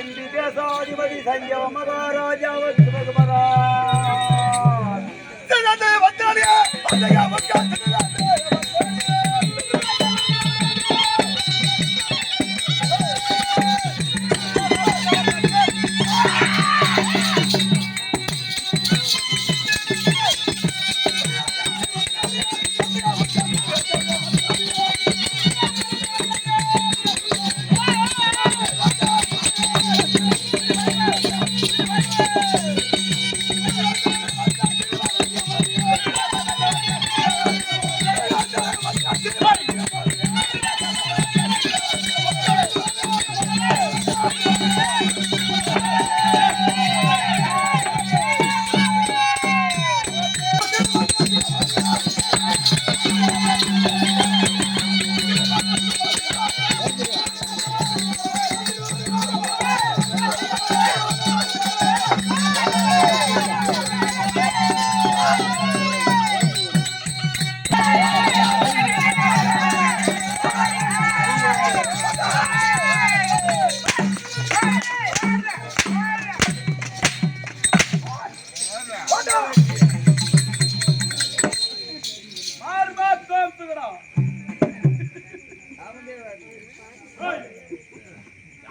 இந்தி தேசாதிபதி சஞ்சய மகாராஜாவுக்கு பகவதா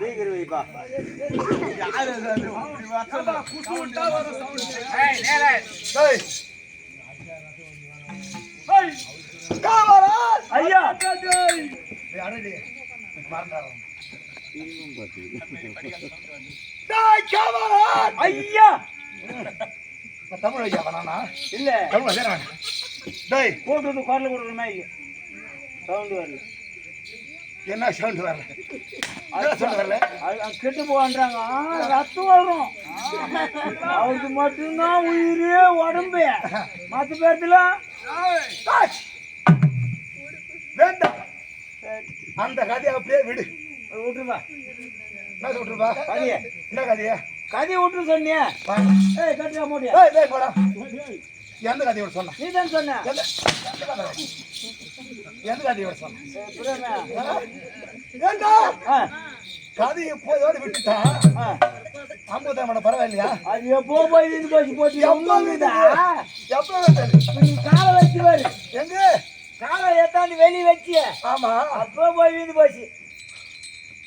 சீக்கிரம் வைப்பா ஐயா ஐயா தமிழ் ஐயா வேணாண்ணா இல்ல தமிழ் டேய் போட்டு வந்து குரல் கொடுக்கணுமா இல்ல சவுண்ட் வரல என்ன சவுண்ட் வரல கெட்டு போவான்றாங்க ரத்தம் வரும் அவருக்கு மட்டும்தான் உயிரே உடம்பு. மற்ற பேர்த்துல! வேண்டாம். அந்த கதையை அப்படியே விடு. விட்டுருப்பா என்ன சொல்றா கதைய. என்ன கதையா? கதையை விட்டுரு சொன்னியே. ஏய் கட்டுறா மூடியா ஏய் போடா. எந்த கதையோட சொன்ன? நீ தான் சொன்ன. எந்த எந்த கதை? எந்த கதையோட சொன்ன. ஏண்டா? கதையை போதோடு விட்டுட்டா? மேடம் பரவாயில்லையா? அது எப்போ போய் இருந்து போச்சு போச்சு வந்தது? இப்ப நீ காலை வச்சு பாரு. எங்க? காலை ஏத்தாந்து வெளிய வச்சு ஆமா. அப்போ போய் வீந்து போச்சு.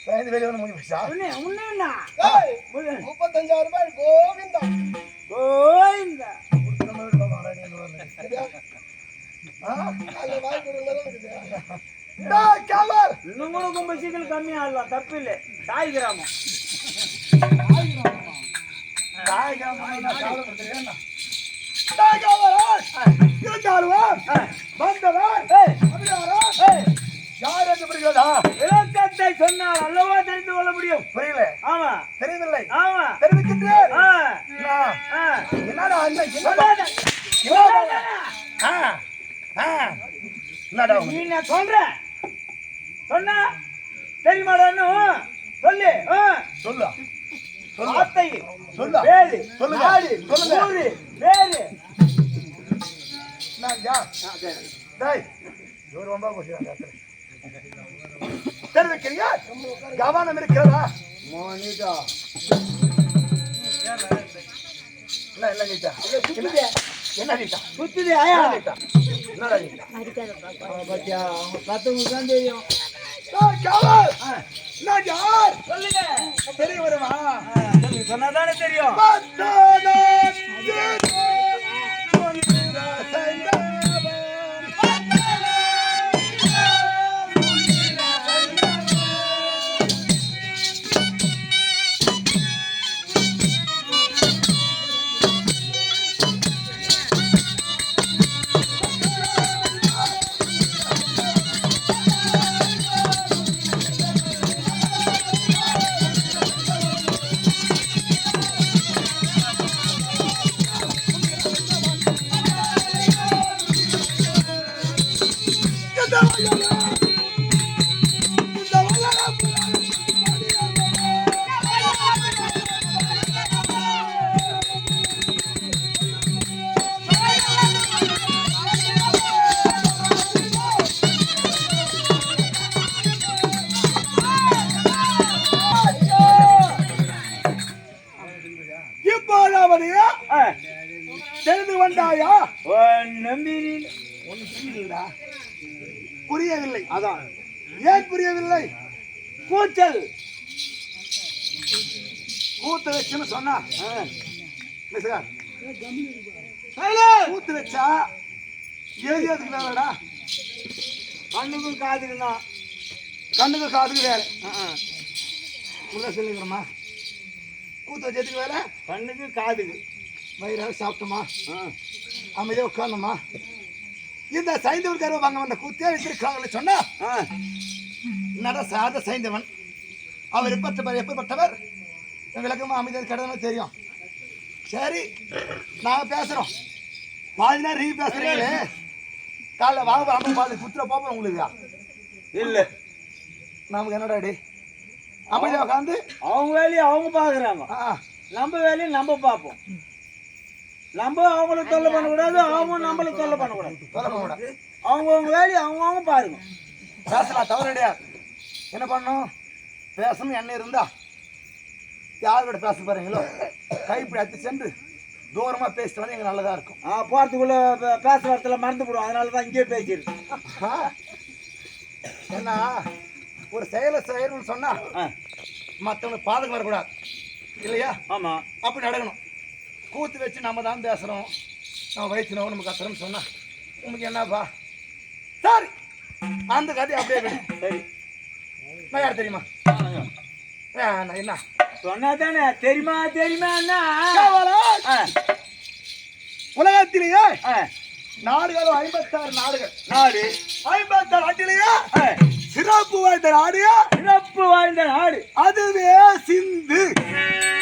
சாயந்தரம் வெளியே வந்து முடிஞ்சு போச்சா உன்னை உன்னை என்ன? உன்னை. முப்பத்தஞ்சாயிரம் ரூபாய் கோவிந்தா. கோயிந்தா. இன்னும் கூட ரொம்ப சீக்கிரம் கம்மியாகலாம் தப்பு இல்லை தாய் கிராமம். ஏய், ஏய், விளக்கத்தை சொன்னால் அல்லவா தெரிந்து கொள்ள முடியும். புரியல. ஆமா. தெரியவில்லை ஆமா. தெரிவிக்கின்றேன். என்னடா ஆ. என்னடா நீ நான் சொல்றேன் சொன்னா தெரியுமாடான்னு? சொல்லு. சொல்லு. சொல்லு. வார்த்தை. சொல்லு. வேறு சொல்லுங்க. நாடு. சொல்லுங்க. ஊரு. குஷியா தெரிவிக்கிறீங்க கவனம் இருக்கிறதா? மோனிடா இல்ல இல்ல நீட்டா. சுத்துதே என்ன நீட்டா சுத்துதே ஆயா. என்ன பாத்தியா அவங்க கத்தவங்களுக்கு தான் தெரியும். கவல் ஆ, புரியவில்லை. அதான். ஏன் புரியவில்லை? கூச்சல். கூத்து வச்சுன்னு சொன்னா. கூத்து வச்சா ஏது அதுக்கு வேறடா கண்ணுக்கும் காதுக்கும் தான். கண்ணுக்கு காதுக்கு வேற. உள்ள சொல்லிக்கிறோமா கூத்து வச்சதுக்கு வேற கண்ணுக்கு காதுக்கு வயிறாக சாப்பிட்டோமா. அமைதியாக உட்கார்ந்தோமா இந்த சைந்தவன் கருவ வாங்க வந்த கூத்தே வச்சிருக்காங்கன்னு சொன்னா. நட சாத சைந்தவன். அவர் எப்பட்டவர் எப்பப்பட்டவர்? விளக்கமா அமைதியாக கடமை தெரியும். சரி நாங்க பேசுறோம். பாதி நேரம் நீங்க பேசுறீங்களே. காலைல வாங்க வாங்க பாதி புத்திர போப்போம் உங்களுக்கு. இல்ல. நமக்கு என்னடா டி அமைதியாக உட்காந்து அவங்க வேலையை அவங்க பாக்குறாங்க ஆ. நம்ம வேலையை நம்ம பார்ப்போம். நம்ம அவங்கள தொல்லை பண்ணக்கூடாது அவங்க நம்மள தொல்லை பண்ணக்கூடாது. சொல்ல கூட அவங்கவுங்க வேலையை அவங்கவுங்க பாருங்க. பேசலாம் தவறு கிடையாது. என்ன பண்ணணும்? பேசணும் என்ன இருந்தா. யாரோட பேச போறீங்களோ? கைப்பிடி அத்து சென்று தூரமா பேசிட்டு வந்து எங்க நல்லதா இருக்கும். ஆ, போறதுக்குள்ள பே- பேசுற இடத்துல மறந்து போடும் அதனால தான் இங்கேயே ஆ? ஏன்னா ஒரு செயலை செய்யணும்னு சொன்னா ஆ, மற்றவங்களுக்கு பாதகம் வரக்கூடாது. இல்லையா? ஆமா. அப்படி நடக்கணும். கூத்து வச்சு நம்ம தான் பேசுகிறோம் நம்ம வயிற்று நோவு நம்ம கத்துறோம்னு சொன்னால் உங்களுக்கு என்னப்பா? சார்! அந்த கதை அப்படியே வேணும் சரி. நான் யார் தெரியுமா? என்ன? சொன்னா தானே தெரியுமா தெரியுமா உலகத்திலேயே நாடுகளும் ஐம்பத்தாறு நாடுகள். நாடு. ஐம்பத்தாறு நாட்டிலேயே சிறப்பு வாய்ந்த நாடு. சிறப்பு வாய்ந்த நாடு. அதுவே சிந்து.